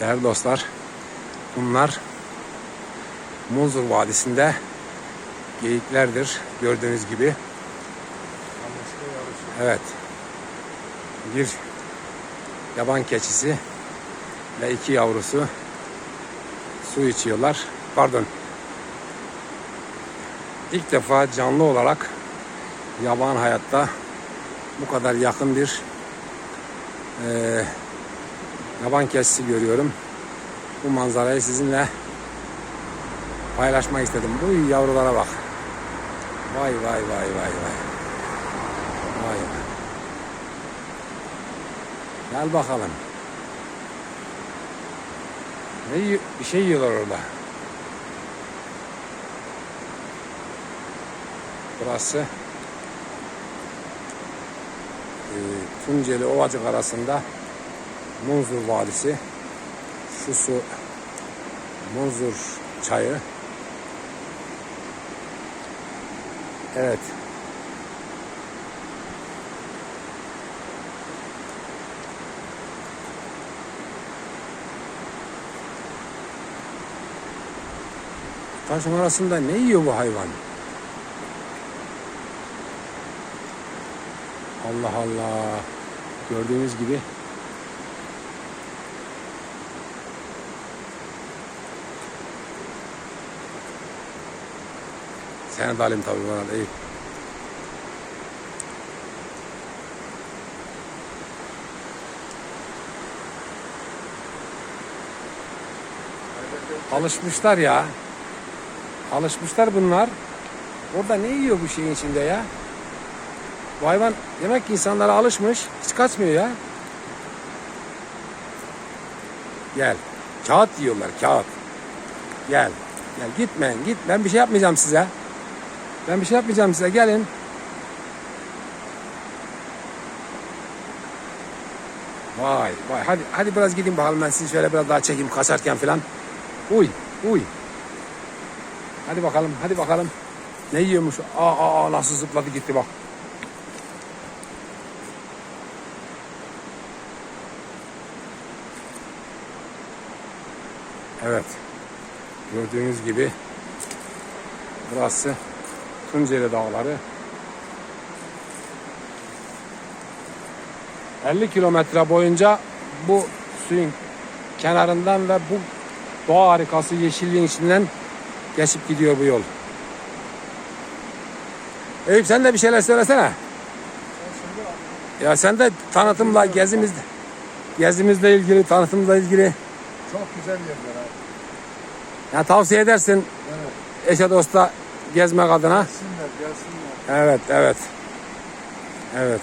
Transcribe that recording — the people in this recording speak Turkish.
Değerli dostlar, bunlar Munzur Vadisi'nde geyiklerdir. Gördüğünüz gibi. Evet. Bir yaban keçisi ve iki yavrusu su içiyorlar. Pardon. İlk defa canlı olarak yaban hayatta bu kadar yakın bir eee yaban keçisi görüyorum. Bu manzarayı sizinle paylaşmak istedim. Bu yavrulara bak. Vay vay vay vay vay. Vay. Gel bakalım. Ne bir şey yiyorlar orada. Burası e, Tunceli Ovacık arasında Munzur Vadisi. Şu su Munzur çayı. Evet. Taşın arasında ne yiyor bu hayvan? Allah Allah. Gördüğünüz gibi De alayım tabii bana değil. Alışmışlar ya. Alışmışlar bunlar. Orada ne yiyor bu şeyin içinde ya? Bu hayvan demek ki insanlara alışmış. Hiç kaçmıyor ya. Gel. Kağıt yiyorlar kağıt. Gel. Gel gitmeyin git. Ben bir şey yapmayacağım size. Ben bir şey yapmayacağım size. Gelin. Vay vay. Hadi hadi biraz gidin bakalım ben sizi şöyle biraz daha çekeyim kaçarken falan. Uy uy. Hadi bakalım hadi bakalım. Ne yiyormuş? Aa, aa, aa nasıl zıpladı gitti bak. Evet. Gördüğünüz gibi burası Tunceli Dağları. 50 kilometre boyunca bu suyun kenarından ve bu doğa harikası yeşilliğin içinden geçip gidiyor bu yol. Eyüp sen de bir şeyler söylesene. Ya sen de tanıtımla gezimiz gezimizle ilgili tanıtımla ilgili Çok güzel yerler abi. ya tavsiye edersin Evet. eşe dosta gezmek adına. Gelsinler gelsinler. Evet, evet. Evet.